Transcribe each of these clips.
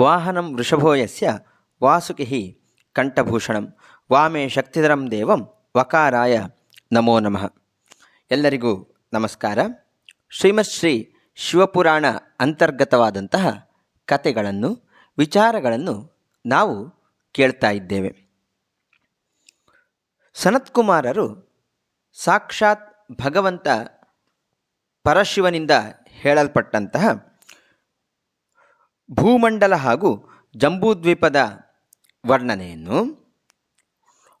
ವಾಹನಂ ವೃಷಭೋಯಸ್ಯ ವಾಸುಕಿಹಿ ವಾಸುಕಿ ಕಂಠಭೂಷಣಂ ವಾಮೇ ಶಕ್ತಿಧರಂ ದೇವಂ ವಕಾರಾಯ ನಮೋ ನಮಃ. ಎಲ್ಲರಿಗೂ ನಮಸ್ಕಾರ. ಶ್ರೀಮತ್ ಶ್ರೀ ಶಿವಪುರಾಣ ಅಂತರ್ಗತವಾದಂತಹ ಕತೆಗಳನ್ನು ವಿಚಾರಗಳನ್ನು ನಾವು ಕೇಳ್ತಾ ಇದ್ದೇವೆ. ಸನತ್ಕುಮಾರರು ಸಾಕ್ಷಾತ್ ಭಗವಂತ ಪರಶಿವನಿಂದ ಹೇಳಲ್ಪಟ್ಟಂತಹ ಭೂಮಂಡಲ ಹಾಗೂ ಜಂಬೂದ್ವೀಪದ ವರ್ಣನೆಯನ್ನು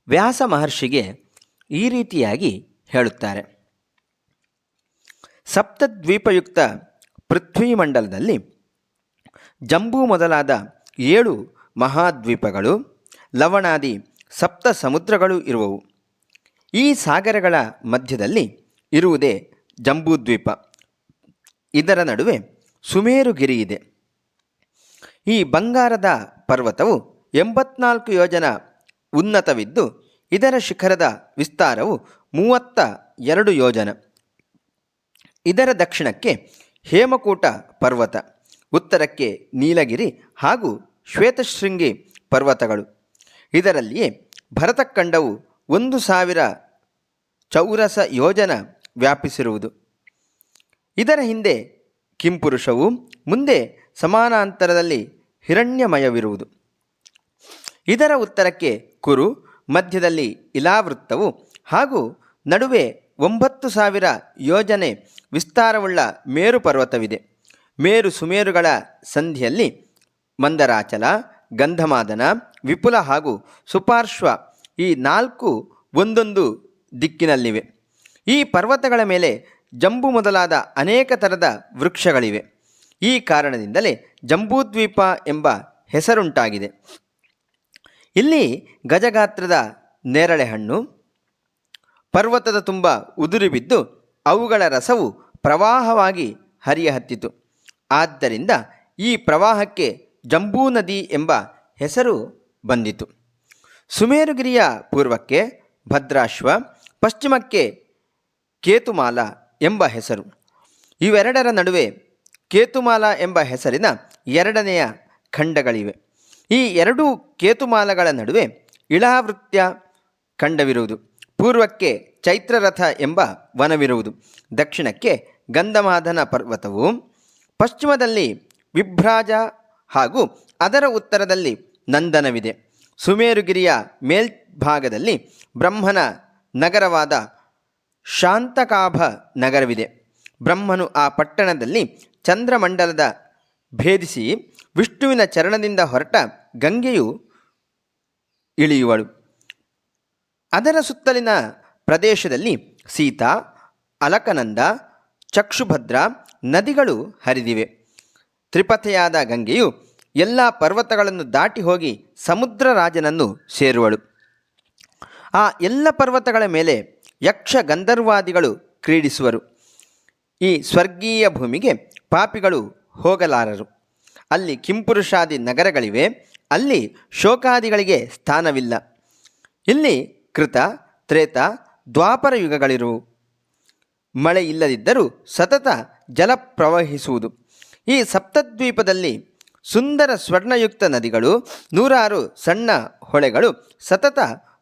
ವ್ಯಾಸ ಮಹರ್ಷಿಗೆ ಈ ರೀತಿಯಾಗಿ ಹೇಳುತ್ತಾರೆ. ಸಪ್ತದ್ವೀಪಯುಕ್ತ ಪೃಥ್ವಿಮಂಡಲದಲ್ಲಿ ಜಂಬೂ ಮೊದಲಾದ ಏಳು ಮಹಾದ್ವೀಪಗಳು, ಲವಣಾದಿ ಸಪ್ತ ಸಮುದ್ರಗಳು ಇರುವವು. ಈ ಸಾಗರಗಳ ಮಧ್ಯದಲ್ಲಿ ಇರುವುದೇ ಜಂಬೂದ್ವೀಪ. ಇದರ ನಡುವೆ ಸುಮೇರುಗಿರಿ ಇದೆ. ಈ ಬಂಗಾರದ ಪರ್ವತವು ಎಂಬತ್ನಾಲ್ಕು ಯೋಜನ ಉನ್ನತವಿದ್ದು, ಇದರ ಶಿಖರದ ವಿಸ್ತಾರವು ಮೂವತ್ತ ಎರಡು ಯೋಜನ. ಇದರ ದಕ್ಷಿಣಕ್ಕೆ ಹೇಮಕೂಟ ಪರ್ವತ, ಉತ್ತರಕ್ಕೆ ನೀಲಗಿರಿ ಹಾಗೂ ಶ್ವೇತಶೃಂಗಿ ಪರ್ವತಗಳು. ಇದರಲ್ಲಿಯೇ ಭರತಖಂಡವು ಒಂದು ಸಾವಿರ ಚೌರಸ ಯೋಜನ ವ್ಯಾಪಿಸಿರುವುದು. ಇದರ ಹಿಂದೆ ಕಿಂಪುರುಷವು, ಮುಂದೆ ಸಮಾನಾಂತರದಲ್ಲಿ ಹಿರಣ್ಯಮಯವಿರುವುದು. ಇದರ ಉತ್ತರಕ್ಕೆ ಕುರು, ಮಧ್ಯದಲ್ಲಿ ಇಲಾವೃತ್ತವು ಹಾಗೂ ನಡುವೆ ಒಂಬತ್ತು ಸಾವಿರ ಯೋಜನೆ ವಿಸ್ತಾರವುಳ್ಳ ಮೇರು ಪರ್ವತವಿದೆ. ಮೇರು ಸುಮೇರುಗಳ ಸಂಧಿಯಲ್ಲಿ ಮಂದರಾಚಲ, ಗಂಧಮಾದನ, ವಿಪುಲ ಹಾಗೂ ಸುಪಾರ್ಶ್ವ ಈ ನಾಲ್ಕು ಒಂದೊಂದು ದಿಕ್ಕಿನಲ್ಲಿವೆ. ಈ ಪರ್ವತಗಳ ಮೇಲೆ ಜಂಬು ಮೊದಲಾದ ಅನೇಕ ಥರದ ವೃಕ್ಷಗಳಿವೆ. ಈ ಕಾರಣದಿಂದಲೇ ಜಂಬೂದ್ವೀಪ ಎಂಬ ಹೆಸರುಂಟಾಗಿದೆ. ಇಲ್ಲಿ ಗಜಗಾತ್ರದ ನೇರಳೆ ಹಣ್ಣು, ಪರ್ವತದ ತುಂಬ ಉದುರಿ ಬಿದ್ದು ಅವುಗಳ ರಸವು ಪ್ರವಾಹವಾಗಿ ಹರಿಯ ಹತ್ತಿತು ಆದ್ದರಿಂದ ಈ ಪ್ರವಾಹಕ್ಕೆ ಜಂಬೂ ನದಿ ಎಂಬ ಹೆಸರು ಬಂದಿತು. ಸುಮೇರುಗಿರಿಯ ಪೂರ್ವಕ್ಕೆ ಭದ್ರಾಶ್ವ, ಪಶ್ಚಿಮಕ್ಕೆ ಕೇತುಮಾಲ ಎಂಬ ಹೆಸರು. ಇವೆರಡರ ನಡುವೆ ಕೇತುಮಾಲ ಎಂಬ ಹೆಸರಿನ ಎರಡನೆಯ ಖಂಡಗಳಿವೆ. ಈ ಎರಡೂ ಕೇತುಮಾಲಗಳ ನಡುವೆ ಇಳಾವೃತ್ಯ ಖಂಡವಿರುವುದು. ಪೂರ್ವಕ್ಕೆ ಚೈತ್ರರಥ ಎಂಬ ವನವಿರುವುದು. ದಕ್ಷಿಣಕ್ಕೆ ಗಂಧಮಾಧನ ಪರ್ವತವು. ಪಶ್ಚಿಮದಲ್ಲಿ ವಿಭ್ರಾಜ ಹಾಗೂ ಅದರ ಉತ್ತರದಲ್ಲಿ ನಂದನವಿದೆ. ಸುಮೇರುಗಿರಿಯ ಮೇಲ್ಭಾಗದಲ್ಲಿ ಬ್ರಹ್ಮನ ನಗರವಾದ ಶಾಂತಕಾಭ ನಗರವಿದೆ. ಬ್ರಹ್ಮನು ಆ ಪಟ್ಟಣದಲ್ಲಿ ಚಂದ್ರಮಂಡಲದ ಭೇದಿಸಿ ವಿಷ್ಣುವಿನ ಚರಣದಿಂದ ಹೊರಟ ಗಂಗೆಯು ಇಳಿಯುವಳು. ಅದರ ಸುತ್ತಲಿನ ಪ್ರದೇಶದಲ್ಲಿ ಸೀತಾ, ಅಲಕನಂದ, ಚಕ್ಷುಭದ್ರ ನದಿಗಳು ಹರಿದಿವೆ. ತ್ರಿಪಥೆಯಾದ ಗಂಗೆಯು ಎಲ್ಲ ಪರ್ವತಗಳನ್ನು ದಾಟಿ ಹೋಗಿ ಸಮುದ್ರ ರಾಜನನ್ನು ಸೇರುವಳು. ಆ ಎಲ್ಲ ಪರ್ವತಗಳ ಮೇಲೆ ಯಕ್ಷ ಗಂಧರ್ವಾದಿಗಳು ಕ್ರೀಡಿಸುವರು. ಈ ಸ್ವರ್ಗೀಯ ಭೂಮಿಗೆ ಪಾಪಿಗಳು ಹೋಗಲಾರರು. ಅಲ್ಲಿ ಕಿಂಪುರುಷಾದಿ ನಗರಗಳಿವೆ, ಅಲ್ಲಿ ಶೋಕಾದಿಗಳಿಗೆ ಸ್ಥಾನವಿಲ್ಲ. ಇಲ್ಲಿ ಕೃತ, ತ್ರೇತ, ದ್ವಾಪರ ಯುಗಗಳಿರುವು. ಮಳೆ ಇಲ್ಲದಿದ್ದರೂ ಸತತ ಜಲ ಪ್ರವಹಿಸುವುದು. ಈ ಸಪ್ತದ್ವೀಪದಲ್ಲಿ ಸುಂದರ ಸ್ವರ್ಣಯುಕ್ತ ನದಿಗಳು, ನೂರಾರು ಸಣ್ಣ ಹೊಳೆಗಳು ಸತತ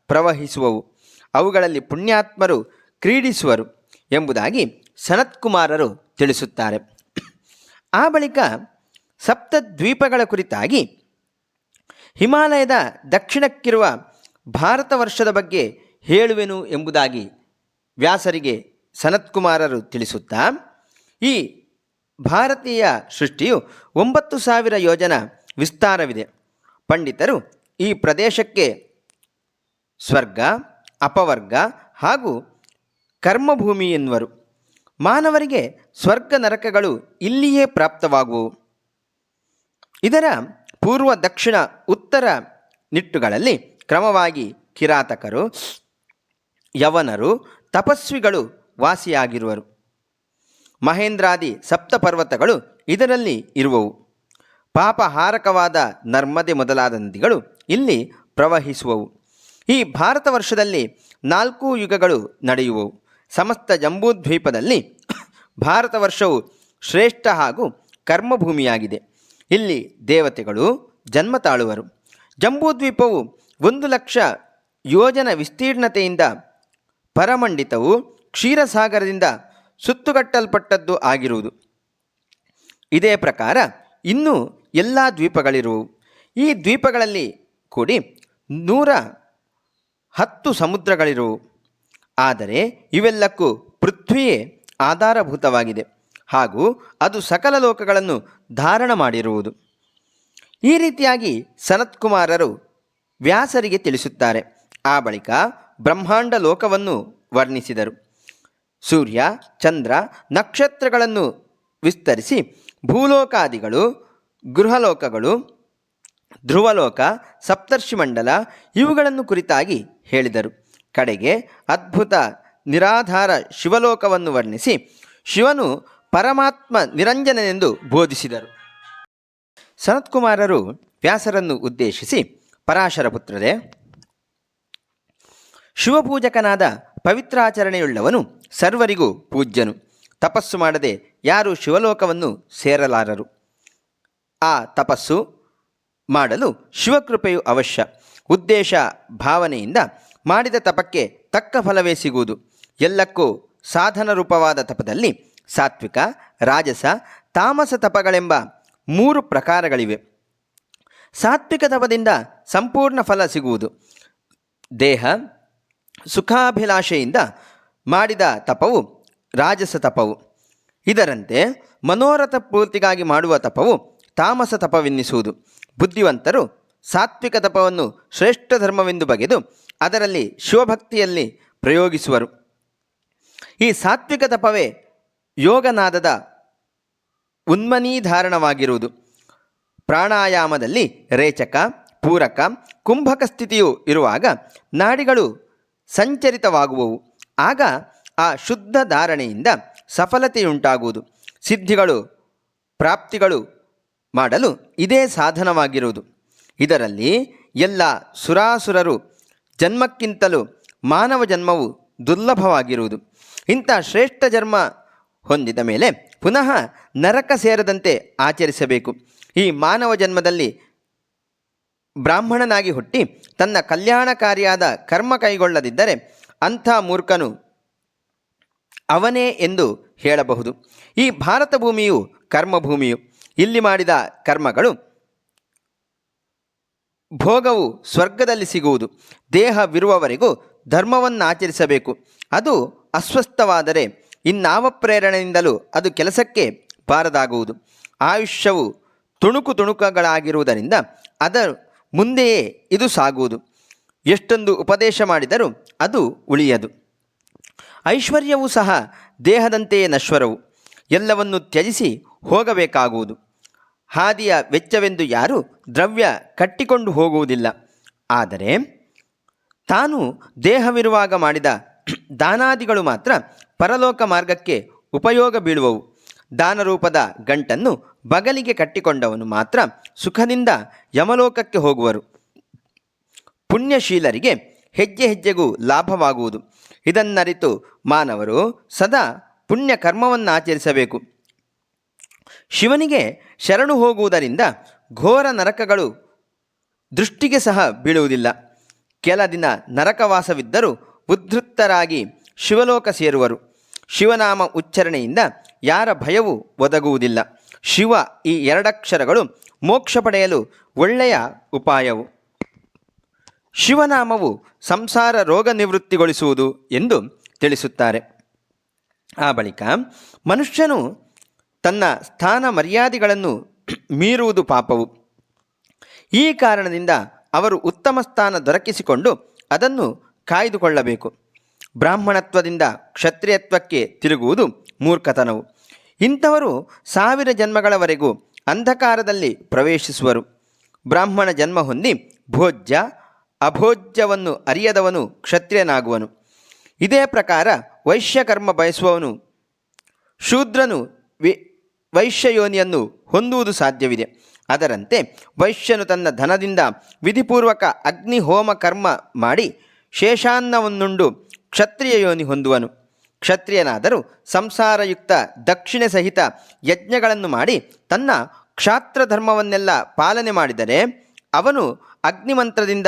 ಪ್ರವಹಿಸುವವು. ಅವುಗಳಲ್ಲಿ ಪುಣ್ಯಾತ್ಮರು ಕ್ರೀಡಿಸುವರು. ಎಂಬುದಾಗಿ ಸನತ್ಕುಮಾರರು ತಿಳಿಸುತ್ತಾರೆ. ಆ ಬಳಿಕ ಸಪ್ತದ್ವೀಪಗಳ ಕುರಿತಾಗಿ ಹಿಮಾಲಯದ ದಕ್ಷಿಣಕ್ಕಿರುವ ಭಾರತ ವರ್ಷದ ಬಗ್ಗೆ ಹೇಳುವೆನು ಎಂಬುದಾಗಿ ವ್ಯಾಸರಿಗೆ ಸನತ್ಕುಮಾರರು ತಿಳಿಸುತ್ತಾ, ಈ ಭಾರತೀಯ ಸೃಷ್ಟಿಯು ಒಂಬತ್ತು ಸಾವಿರ ಯೋಜನ ವಿಸ್ತಾರವಿದೆ. ಪಂಡಿತರು ಈ ಪ್ರದೇಶಕ್ಕೆ ಸ್ವರ್ಗ, ಅಪವರ್ಗ ಹಾಗೂ ಕರ್ಮಭೂಮಿ ಎನ್ನುವರು. ಮಾನವರಿಗೆ ಸ್ವರ್ಗ ನರಕಗಳು ಇಲ್ಲಿಯೇ ಪ್ರಾಪ್ತವಾಗುವು. ಇದರ ಪೂರ್ವ ದಕ್ಷಿಣ ಉತ್ತರ ನಿಟ್ಟುಗಳಲ್ಲಿ ಕ್ರಮವಾಗಿ ಕಿರಾತಕರು, ಯವನರು, ತಪಸ್ವಿಗಳು ವಾಸಿಯಾಗಿರುವರು. ಮಹೇಂದ್ರಾದಿ ಸಪ್ತಪರ್ವತಗಳು ಇದರಲ್ಲಿ ಇರುವವು. ಪಾಪಹಾರಕವಾದ ನರ್ಮದೆ ಮೊದಲಾದ ನದಿಗಳು ಇಲ್ಲಿ ಪ್ರವಹಿಸುವವು. ಈ ಭಾರತ ವರ್ಷದಲ್ಲಿ ನಾಲ್ಕು ಯುಗಗಳು ನಡೆಯುವವು. ಸಮಸ್ತ ಜಂಬೂದ್ವೀಪದಲ್ಲಿ ಭಾರತ ವರ್ಷವು ಶ್ರೇಷ್ಠ ಹಾಗೂ ಕರ್ಮಭೂಮಿಯಾಗಿದೆ. ಇಲ್ಲಿ ದೇವತೆಗಳು ಜನ್ಮ ತಾಳುವರು. ಜಂಬೂದ್ವೀಪವು ಒಂದು ಲಕ್ಷ ಯೋಜನ ವಿಸ್ತೀರ್ಣತೆಯಿಂದ ಪರಮಂಡಿತವು ಕ್ಷೀರಸಾಗರದಿಂದ ಸುತ್ತುಗಟ್ಟಲ್ಪಟ್ಟದ್ದು ಆಗಿರುವುದು. ಇದೇ ಪ್ರಕಾರ ಇನ್ನೂ ಎಲ್ಲ ದ್ವೀಪಗಳಿರುವು. ಈ ದ್ವೀಪಗಳಲ್ಲಿ ಕೂಡಿ ನೂರ ಹತ್ತು ಸಮುದ್ರಗಳಿರುವು. ಆದರೆ ಇವೆಲ್ಲಕ್ಕೂ ಪೃಥ್ವಿಯೇ ಆಧಾರಭೂತವಾಗಿದೆ ಹಾಗೂ ಅದು ಸಕಲ ಲೋಕಗಳನ್ನು ಧಾರಣ ಮಾಡಿರುವುದು. ಈ ರೀತಿಯಾಗಿ ಸನತ್ಕುಮಾರರು ವ್ಯಾಸರಿಗೆ ತಿಳಿಸುತ್ತಾರೆ. ಆ ಬಳಿಕ ಬ್ರಹ್ಮಾಂಡ ಲೋಕವನ್ನು ವರ್ಣಿಸಿದರು. ಸೂರ್ಯ, ಚಂದ್ರ, ನಕ್ಷತ್ರಗಳನ್ನು ವಿಸ್ತರಿಸಿ ಭೂಲೋಕಾದಿಗಳು, ಗೃಹಲೋಕಗಳು, ಧ್ರುವಲೋಕ ಸಪ್ತರ್ಷಿಮಂಡಲ ಇವುಗಳನ್ನು ಕುರಿತಾಗಿ ಹೇಳಿದರು. ಕಡೆಗೆ ಅದ್ಭುತ ನಿರಾಧಾರ ಶಿವಲೋಕವನ್ನು ವರ್ಣಿಸಿ ಶಿವನು ಪರಮಾತ್ಮ ನಿರಂಜನನೆಂದು ಬೋಧಿಸಿದರು. ಸನತ್ಕುಮಾರರು ವ್ಯಾಸರನ್ನು ಉದ್ದೇಶಿಸಿ, ಪರಾಶರ ಪುತ್ರರೇ, ಶಿವಪೂಜಕನಾದ ಪವಿತ್ರಾಚರಣೆಯುಳ್ಳವನು ಸರ್ವರಿಗೂ ಪೂಜ್ಯನು. ತಪಸ್ಸು ಮಾಡದೆ ಯಾರು ಶಿವಲೋಕವನ್ನು ಸೇರಲಾರರು. ಆ ತಪಸ್ಸು ಮಾಡಲು ಶಿವಕೃಪೆಯು ಅವಶ್ಯ. ಉದ್ದೇಶ, ಭಾವನೆಯಿಂದ ಮಾಡಿದ ತಪಕ್ಕೆ ತಕ್ಕ ಫಲವೇ ಸಿಗುವುದು. ಎಲ್ಲಕ್ಕೂ ಸಾಧನ ರೂಪವಾದ ತಪದಲ್ಲಿ ಸಾತ್ವಿಕ, ರಾಜಸ, ತಾಮಸ ತಪಗಳೆಂಬ ಮೂರು ಪ್ರಕಾರಗಳಿವೆ. ಸಾತ್ವಿಕ ತಪದಿಂದ ಸಂಪೂರ್ಣ ಫಲ ಸಿಗುವುದು. ದೇಹ, ಸುಖಾಭಿಲಾಷೆಯಿಂದ ಮಾಡಿದ ತಪವು ರಾಜಸ ತಪವು. ಇದರಂತೆ ಮನೋರಥ ಪೂರ್ತಿಗಾಗಿ ಮಾಡುವ ತಪವು ತಾಮಸ ತಪವೆನ್ನಿಸುವುದು. ಬುದ್ಧಿವಂತರು ಸಾತ್ವಿಕ ತಪವನ್ನು ಶ್ರೇಷ್ಠ ಧರ್ಮವೆಂದು ಬಗೆದು ಅದರಲ್ಲಿ ಶಿವಭಕ್ತಿಯಲ್ಲಿ ಪ್ರಯೋಗಿಸುವರು. ಈ ಸಾತ್ವಿಕ ತಪವೇ ಯೋಗನಾದದ ಉನ್ಮನೀಧಾರಣವಾಗಿರುವುದು. ಪ್ರಾಣಾಯಾಮದಲ್ಲಿ ರೇಚಕ, ಪೂರಕ, ಕುಂಭಕ ಸ್ಥಿತಿಯು ಇರುವಾಗ ನಾಡಿಗಳು ಸಂಚರಿತವಾಗುವವು. ಆಗ ಆ ಶುದ್ಧ ಧಾರಣೆಯಿಂದ ಸಫಲತೆಯುಂಟಾಗುವುದು. ಸಿದ್ಧಿಗಳು, ಪ್ರಾಪ್ತಿಗಳು ಮಾಡಲು ಇದೇ ಸಾಧನವಾಗಿರುವುದು. ಇದರಲ್ಲಿ ಎಲ್ಲ ಸುರಾಸುರರು ಜನ್ಮಕ್ಕಿಂತಲೂ ಮಾನವ ಜನ್ಮವು ದುರ್ಲಭವಾಗಿರುವುದು. ಇಂಥ ಶ್ರೇಷ್ಠ ಜನ್ಮ ಹೊಂದಿದ ಮೇಲೆ ಪುನಃ ನರಕ ಸೇರದಂತೆ ಆಚರಿಸಬೇಕು. ಈ ಮಾನವ ಜನ್ಮದಲ್ಲಿ ಬ್ರಾಹ್ಮಣನಾಗಿ ಹುಟ್ಟಿ ತನ್ನ ಕಲ್ಯಾಣಕಾರಿಯಾದ ಕರ್ಮ ಕೈಗೊಳ್ಳದಿದ್ದರೆ ಅಂಥ ಮೂರ್ಖನು ಅವನೇ ಎಂದು ಹೇಳಬಹುದು. ಈ ಭಾರತ ಭೂಮಿಯು ಕರ್ಮಭೂಮಿಯು ಇಲ್ಲಿ ಮಾಡಿದ ಕರ್ಮಗಳು ಭೋಗವು ಸ್ವರ್ಗದಲ್ಲಿ ಸಿಗುವುದು. ದೇಹವಿರುವವರೆಗೂ ಧರ್ಮವನ್ನು ಆಚರಿಸಬೇಕು ಅದು ಅಸ್ವಸ್ಥವಾದರೆ ಇನ್ನಾವ ಪ್ರೇರಣೆಯಿಂದಲೂ ಅದು ಕೆಲಸಕ್ಕೆ ಬಾರದಾಗುವುದು. ಆಯುಷ್ಯವು ತುಣುಕು ತುಣುಕಗಳಾಗಿರುವುದರಿಂದ ಅದರ ಮುಂದೆಯೇ ಇದು ಸಾಗುವುದು. ಎಷ್ಟೊಂದು ಉಪದೇಶ ಮಾಡಿದರೂ ಅದು ಉಳಿಯದು. ಐಶ್ವರ್ಯವೂ ಸಹ ದೇಹದಂತೆಯೇ ನಶ್ವರವು. ಎಲ್ಲವನ್ನು ತ್ಯಜಿಸಿ ಹೋಗಬೇಕಾಗುವುದು. ಹಾದಿಯ ವೆಚ್ಚವೆಂದು ಯಾರೂ ದ್ರವ್ಯ ಕಟ್ಟಿಕೊಂಡು ಹೋಗುವುದಿಲ್ಲ. ಆದರೆ ತಾನು ದೇಹವಿರುವಾಗ ಮಾಡಿದ ದಾನಾದಿಗಳು ಮಾತ್ರ ಪರಲೋಕ ಮಾರ್ಗಕ್ಕೆ ಉಪಯೋಗ ಬೀಳುವವು. ದಾನರೂಪದ ಗಂಟನ್ನು ಬಗಲಿಗೆ ಕಟ್ಟಿಕೊಂಡವನು ಮಾತ್ರ ಸುಖದಿಂದ ಯಮಲೋಕಕ್ಕೆ ಹೋಗುವರು. ಪುಣ್ಯಶೀಲರಿಗೆ ಹೆಜ್ಜೆ ಹೆಜ್ಜೆಗೂ ಲಾಭವಾಗುವುದು. ಇದನ್ನರಿತು ಮಾನವರು ಸದಾ ಪುಣ್ಯ ಕರ್ಮವನ್ನು ಆಚರಿಸಬೇಕು ಶಿವನಿಗೆ ಶರಣು ಹೋಗುವುದರಿಂದ ಘೋರ ನರಕಗಳು ದೃಷ್ಟಿಗೆ ಸಹ ಬೀಳುವುದಿಲ್ಲ. ಕೆಲ ದಿನ ನರಕವಾಸವಿದ್ದರೂ ಉದ್ಧೃತ್ತರಾಗಿ ಶಿವಲೋಕ ಸೇರುವರು. ಶಿವನಾಮ ಉಚ್ಚರಣೆಯಿಂದ ಯಾರ ಭಯವು ಒದಗುವುದಿಲ್ಲ. ಶಿವ ಈ ಎರಡಕ್ಷರಗಳು ಮೋಕ್ಷ ಪಡೆಯಲು ಒಳ್ಳೆಯ ಉಪಾಯವು. ಶಿವನಾಮವು ಸಂಸಾರ ರೋಗ ನಿವೃತ್ತಿಗೊಳಿಸುವುದು ಎಂದು ತಿಳಿಸುತ್ತಾರೆ. ಆ ಬಳಿಕ ಮನುಷ್ಯನು ತನ್ನ ಸ್ಥಾನ ಮರ್ಯಾದೆಗಳನ್ನು ಮೀರುವುದು ಪಾಪವು. ಈ ಕಾರಣದಿಂದ ಅವರು ಉತ್ತಮ ಸ್ಥಾನ ದೊರಕಿಸಿಕೊಂಡು ಅದನ್ನು ಕಾಯ್ದುಕೊಳ್ಳಬೇಕು. ಬ್ರಾಹ್ಮಣತ್ವದಿಂದ ಕ್ಷತ್ರಿಯತ್ವಕ್ಕೆ ತಿರುಗುವುದು ಮೂರ್ಖತನವು. ಇಂಥವರು ಸಾವಿರ ಜನ್ಮಗಳವರೆಗೂ ಅಂಧಕಾರದಲ್ಲಿ ಪ್ರವೇಶಿಸುವರು. ಬ್ರಾಹ್ಮಣ ಜನ್ಮ ಹೊಂದಿ ಭೋಜ್ಯ, ಅಭೋಜ್ಯವನ್ನು ಅರಿಯದವನು ಕ್ಷತ್ರಿಯನಾಗುವನು. ಇದೇ ಪ್ರಕಾರ ವೈಶ್ಯಕರ್ಮ ಬಯಸುವವನು ಶೂದ್ರನು ವೈಶ್ಯಯೋನಿಯನ್ನು ಹೊಂದುವುದು ಸಾಧ್ಯವಿದೆ. ಅದರಂತೆ ವೈಶ್ಯನು ತನ್ನ ಧನದಿಂದ ವಿಧಿಪೂರ್ವಕ ಅಗ್ನಿಹೋಮ ಕರ್ಮ ಮಾಡಿ ಶೇಷಾನ್ನವನ್ನುಂಡು ಕ್ಷತ್ರಿಯ ಯೋನಿ ಹೊಂದುವನು. ಕ್ಷತ್ರಿಯನಾದರೂ ಸಂಸಾರಯುಕ್ತ ದಕ್ಷಿಣೆ ಸಹಿತ ಯಜ್ಞಗಳನ್ನು ಮಾಡಿ ತನ್ನ ಕ್ಷಾತ್ರ ಧರ್ಮವನ್ನೆಲ್ಲ ಪಾಲನೆ ಮಾಡಿದರೆ ಅವನು ಅಗ್ನಿಮಂತ್ರದಿಂದ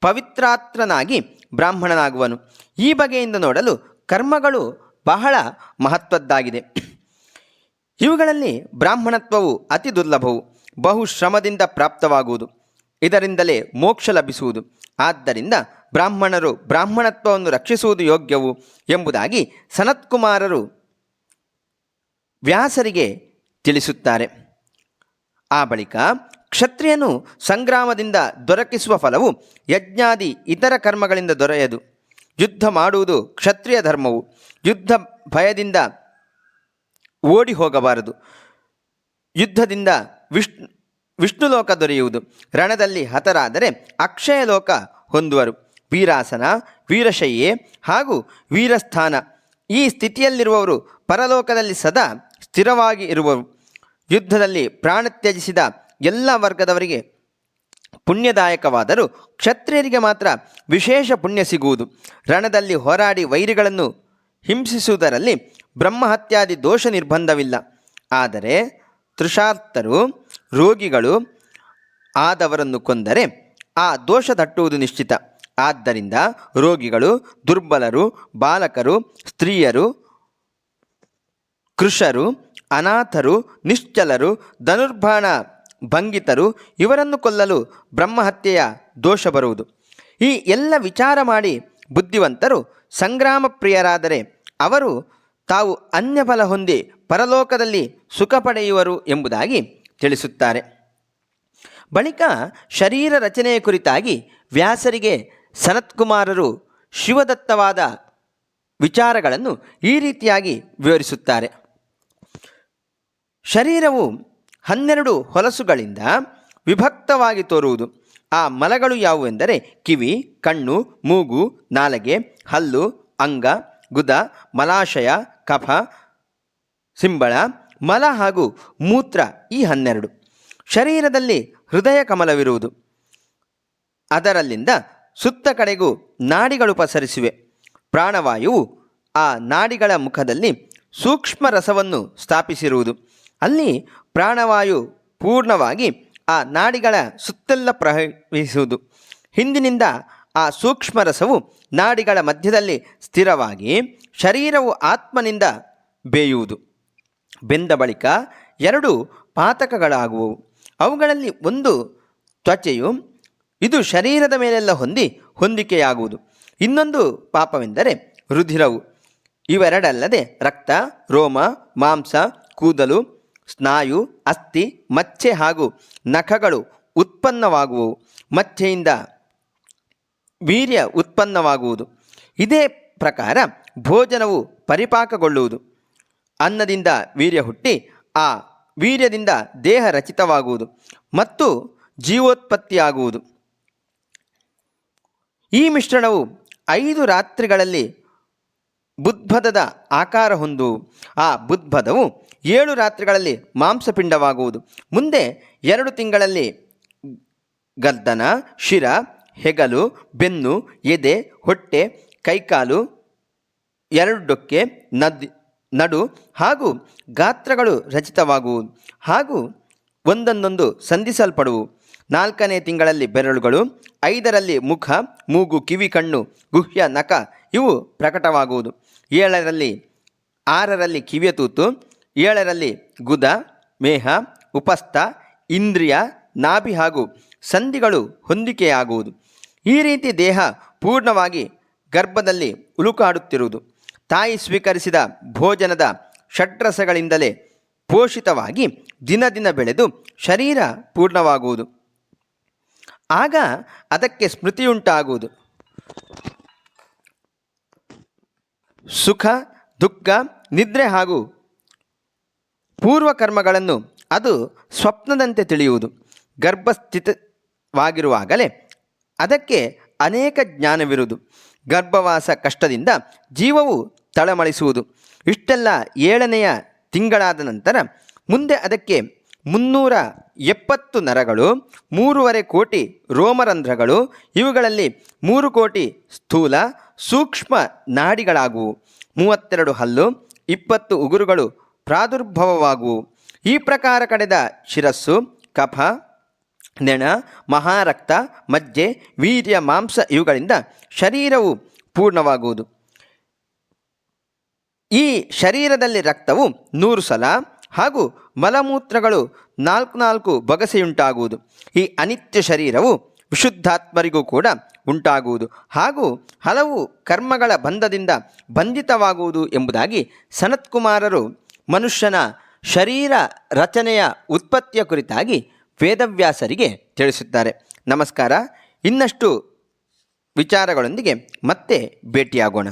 ಪವಿತ್ರಾತ್ರನಾಗಿ ಬ್ರಾಹ್ಮಣನಾಗುವನು. ಈ ಬಗೆಯಿಂದ ನೋಡಲು ಕರ್ಮಗಳು ಬಹಳ ಮಹತ್ವದ್ದಾಗಿದೆ. ಇವುಗಳಲ್ಲಿ ಬ್ರಾಹ್ಮಣತ್ವವು ಅತಿ ದುರ್ಲಭವು, ಬಹು ಶ್ರಮದಿಂದ ಪ್ರಾಪ್ತವಾಗುವುದು. ಇದರಿಂದಲೇ ಮೋಕ್ಷ ಲಭಿಸುವುದು. ಆದ್ದರಿಂದ ಬ್ರಾಹ್ಮಣರು ಬ್ರಾಹ್ಮಣತ್ವವನ್ನು ರಕ್ಷಿಸುವುದು ಯೋಗ್ಯವು ಎಂಬುದಾಗಿ ಸನತ್ಕುಮಾರರು ವ್ಯಾಸರಿಗೆ ತಿಳಿಸುತ್ತಾರೆ. ಆ ಬಳಿಕ ಕ್ಷತ್ರಿಯನು ಸಂಗ್ರಾಮದಿಂದ ದೊರಕಿಸುವ ಫಲವು ಯಜ್ಞಾದಿ ಇತರ ಕರ್ಮಗಳಿಂದ ದೊರೆಯದು. ಯುದ್ಧ ಮಾಡುವುದು ಕ್ಷತ್ರಿಯ ಧರ್ಮವು. ಯುದ್ಧ ಭಯದಿಂದ ಓಡಿ ಹೋಗಬಾರದು. ಯುದ್ಧದಿಂದ ವಿಷ್ಣು, ವಿಷ್ಣುಲೋಕ ದೊರೆಯುವುದು. ರಣದಲ್ಲಿ ಹತರಾದರೆ ಅಕ್ಷಯ ಲೋಕ ಹೊಂದುವರು. ವೀರಾಸನ ವೀರಶಯ್ಯೆ ಹಾಗೂ ವೀರಸ್ಥಾನ. ಈ ಸ್ಥಿತಿಯಲ್ಲಿರುವವರು ಪರಲೋಕದಲ್ಲಿ ಸದಾ ಸ್ಥಿರವಾಗಿ ಇರುವರು. ಯುದ್ಧದಲ್ಲಿ ಪ್ರಾಣ ತ್ಯಜಿಸಿದ ಎಲ್ಲ ವರ್ಗದವರಿಗೆ ಪುಣ್ಯದಾಯಕವಾದರೂ ಕ್ಷತ್ರಿಯರಿಗೆ ಮಾತ್ರ ವಿಶೇಷ ಪುಣ್ಯ ಸಿಗುವುದು. ರಣದಲ್ಲಿ ಹೋರಾಡಿ ವೈರಿಗಳನ್ನು ಹಿಂಸಿಸುವುದರಲ್ಲಿ ಬ್ರಹ್ಮಹತ್ಯಾದಿ ದೋಷ ನಿರ್ಬಂಧವಿಲ್ಲ. ಆದರೆ ತೃಷಾರ್ಥರು ರೋಗಿಗಳು ಆದವರನ್ನು ಕೊಂದರೆ ಆ ದೋಷ ತಟ್ಟುವುದು ನಿಶ್ಚಿತ. ಆದ್ದರಿಂದ ರೋಗಿಗಳು, ದುರ್ಬಲರು, ಬಾಲಕರು, ಸ್ತ್ರೀಯರು, ಕೃಷರು, ಅನಾಥರು, ನಿಶ್ಚಲರು, ಧನುರ್ಬಾಣ ಭಂಗಿತರು ಇವರನ್ನು ಕೊಲ್ಲಲು ಬ್ರಹ್ಮಹತ್ಯೆಯ ದೋಷ ಬರುವುದು. ಈ ಎಲ್ಲ ವಿಚಾರ ಮಾಡಿ ಬುದ್ಧಿವಂತರು ಸಂಗ್ರಾಮ ಪ್ರಿಯರಾದರೆ ಅವರು ತಾವು ಅನ್ಯಫಲ ಹೊಂದಿ ಪರಲೋಕದಲ್ಲಿ ಸುಖ ಪಡೆಯುವರು ಎಂಬುದಾಗಿ ತಿಳಿಸುತ್ತಾರೆ. ಬಳಿಕ ಶರೀರ ರಚನೆಯ ಕುರಿತಾಗಿ ವ್ಯಾಸರಿಗೆ ಸನತ್ಕುಮಾರರು ಶಿವದತ್ತವಾದ ವಿಚಾರಗಳನ್ನು ಈ ರೀತಿಯಾಗಿ ವಿವರಿಸುತ್ತಾರೆ. ಶರೀರವು ಹನ್ನೆರಡು ಹೊಲಸುಗಳಿಂದ ವಿಭಕ್ತವಾಗಿ ತೋರುವುದು. ಆ ಮಲಗಳು ಯಾವುವೆಂದರೆ ಕಿವಿ, ಕಣ್ಣು, ಮೂಗು, ನಾಲಗೆ, ಹಲ್ಲು, ಅಂಗ, ಗುದ, ಮಲಾಶಯ ಕಫ, ಸಿಂಬಳ, ಮಲ ಹಾಗೂ ಮೂತ್ರ ಈ ಹನ್ನೆರಡು. ಶರೀರದಲ್ಲಿ ಹೃದಯ ಕಮಲವಿರುವುದು. ಅದರಲ್ಲಿಂದ ಸುತ್ತ ಕಡೆಗೂ ನಾಡಿಗಳು ಪಸರಿಸಿವೆ. ಪ್ರಾಣವಾಯುವು ಆ ನಾಡಿಗಳ ಮುಖದಲ್ಲಿ ಸೂಕ್ಷ್ಮ ರಸವನ್ನು ಸ್ಥಾಪಿಸಿರುವುದು. ಅಲ್ಲಿ ಪ್ರಾಣವಾಯು ಪೂರ್ಣವಾಗಿ ಆ ನಾಡಿಗಳ ಸುತ್ತೆಲ್ಲ ಪ್ರವಹಿಸುವುದು. ಹಿಂದಿನಿಂದ ಆ ಸೂಕ್ಷ್ಮ ರಸವು ನಾಡಿಗಳ ಮಧ್ಯದಲ್ಲಿ ಸ್ಥಿರವಾಗಿ ಶರೀರವು ಆತ್ಮನಿಂದ ಬೇಯುವುದು. ಬೆಂದ ಬಳಿಕ ಎರಡು ಪಾತಕಗಳಾಗುವವು. ಅವುಗಳಲ್ಲಿ ಒಂದು ತ್ವಚೆಯು ಇದು ಶರೀರದ ಮೇಲೆಲ್ಲ ಹೊಂದಿ ಹೊಂದಿಕೆಯಾಗುವುದು. ಇನ್ನೊಂದು ಪಾಪವೆಂದರೆ ರುಧಿರವು. ಇವೆರಡಲ್ಲದೆ ರಕ್ತ, ರೋಮ, ಮಾಂಸ, ಕೂದಲು, ಸ್ನಾಯು, ಅಸ್ಥಿ, ಮಚ್ಚೆ ಹಾಗೂ ನಖಗಳು ಉತ್ಪನ್ನವಾಗುವವು. ಮಚ್ಚೆಯಿಂದ ವೀರ್ಯ ಉತ್ಪನ್ನವಾಗುವುದು. ಇದೇ ಪ್ರಕಾರ ಭೋಜನವು ಪರಿಪಾಕಗೊಳ್ಳುವುದು. ಅನ್ನದಿಂದ ವೀರ್ಯ ಹುಟ್ಟಿ, ಆ ವೀರ್ಯದಿಂದ ದೇಹ ರಚಿತವಾಗುವುದು ಮತ್ತು ಜೀವೋತ್ಪತ್ತಿಯಾಗುವುದು. ಈ ಮಿಶ್ರಣವು ಐದು ರಾತ್ರಿಗಳಲ್ಲಿ ಬುದ್ಭದದ ಆಕಾರ ಹೊಂದು ಆ ಬುದ್ಭದವು ಏಳು ರಾತ್ರಿಗಳಲ್ಲಿ ಮಾಂಸಪಿಂಡವಾಗುವುದು. ಮುಂದೆ ಎರಡು ತಿಂಗಳಲ್ಲಿ ಗರ್ದನ, ಶಿರ, ಹೆಗಲು, ಬೆನ್ನು, ಎದೆ, ಹೊಟ್ಟೆ, ಕೈಕಾಲು ಎರಡು ಡೊಕ್ಕೆ ನದ್, ನಡು ಹಾಗೂ ಗಾತ್ರಗಳು ರಚಿತವಾಗುವು ಹಾಗೂ ಒಂದೊಂದೊಂದು ಸಂಧಿಸಲ್ಪಡುವು. ನಾಲ್ಕನೇ ತಿಂಗಳಲ್ಲಿ ಬೆರಳುಗಳು, ಐದರಲ್ಲಿ ಮುಖ, ಮೂಗು, ಕಿವಿ, ಕಣ್ಣು, ಗುಹ್ಯ, ನಖ ಇವು ಪ್ರಕಟವಾಗುವುದು. ಏಳರಲ್ಲಿ, ಆರರಲ್ಲಿ ಕಿವಿಯ ತೂತು, ಏಳರಲ್ಲಿ ಗುದ, ಮೇಹ, ಉಪಸ್ಥ, ಇಂದ್ರಿಯ, ನಾಭಿ ಹಾಗೂ ಸಂಧಿಗಳು ಹೊಂದಿಕೆಯಾಗುವುದು. ಈ ರೀತಿ ದೇಹ ಪೂರ್ಣವಾಗಿ ಗರ್ಭದಲ್ಲಿ ಉಳುಕಾಡುತ್ತಿರುವುದು ತಾಯಿ ಸ್ವೀಕರಿಸಿದ ಭೋಜನದ ಷಡ್ರಸಗಳಿಂದಲೇ ಪೋಷಿತವಾಗಿ ದಿನ ದಿನ ಬೆಳೆದು ಶರೀರ ಪೂರ್ಣವಾಗುವುದು. ಆಗ ಅದಕ್ಕೆ ಸ್ಮೃತಿಯುಂಟಾಗುವುದು. ಸುಖ, ದುಃಖ, ನಿದ್ರೆ ಹಾಗೂ ಪೂರ್ವಕರ್ಮಗಳನ್ನು ಅದು ಸ್ವಪ್ನದಂತೆ ತಿಳಿಯುವುದು. ಗರ್ಭಸ್ಥಿತವಾಗಿರುವಾಗಲೇ ಅದಕ್ಕೆ ಅನೇಕ ಜ್ಞಾನವಿರುವುದು. ಗರ್ಭವಾಸ ಕಷ್ಟದಿಂದ ಜೀವವು ತಳಮಳಿಸುವುದು. ಇಷ್ಟೆಲ್ಲ ಏಳನೆಯ ತಿಂಗಳಾದ ನಂತರ ಮುಂದೆ ಅದಕ್ಕೆ ಮುನ್ನೂರ ಎಪ್ಪತ್ತು ನರಗಳು, ಮೂರುವರೆ ಕೋಟಿ ರೋಮರಂಧ್ರಗಳು, ಇವುಗಳಲ್ಲಿ ಮೂರು ಕೋಟಿ ಸ್ಥೂಲ ಸೂಕ್ಷ್ಮ ನಾಡಿಗಳಾಗುವು. ಮೂವತ್ತೆರಡು ಹಲ್ಲು, ಇಪ್ಪತ್ತು ಉಗುರುಗಳು ಪ್ರಾದುರ್ಭವವಾಗುವು. ಈ ಪ್ರಕಾರ ಕಡೆದ ಶಿರಸ್ಸು, ಕಫ, ನೆಣ, ಮಹಾರಕ್ತ, ಮಜ್ಜೆ, ವೀರ್ಯ, ಮಾಂಸ ಇವುಗಳಿಂದ ಶರೀರವು ಪೂರ್ಣವಾಗುವುದು. ಈ ಶರೀರದಲ್ಲಿ ರಕ್ತವು ನೂರು ಸಲ ಹಾಗೂ ಮಲಮೂತ್ರಗಳು ನಾಲ್ಕು ನಾಲ್ಕು ಬಗಸೆಯುಂಟಾಗುವುದು. ಈ ಅನಿತ್ಯ ಶರೀರವು ವಿಶುದ್ಧಾತ್ಮರಿಗೂ ಕೂಡ ಉಂಟಾಗುವುದು. ಹಾಗೂ ಹಲವು ಕರ್ಮಗಳ ಬಂಧದಿಂದ ಬಂಧಿತವಾಗುವುದು ಎಂಬುದಾಗಿ ಸನತ್ಕುಮಾರರು ಮನುಷ್ಯನ ಶರೀರ ರಚನೆಯ ಉತ್ಪತ್ತಿಯ ಕುರಿತಾಗಿ ವೇದವ್ಯಾಸರಿಗೆ ತಿಳಿಸುತ್ತಾರೆ. ನಮಸ್ಕಾರ. ಇನ್ನಷ್ಟು ವಿಚಾರಗಳೊಂದಿಗೆ ಮತ್ತೆ ಭೇಟಿಯಾಗೋಣ.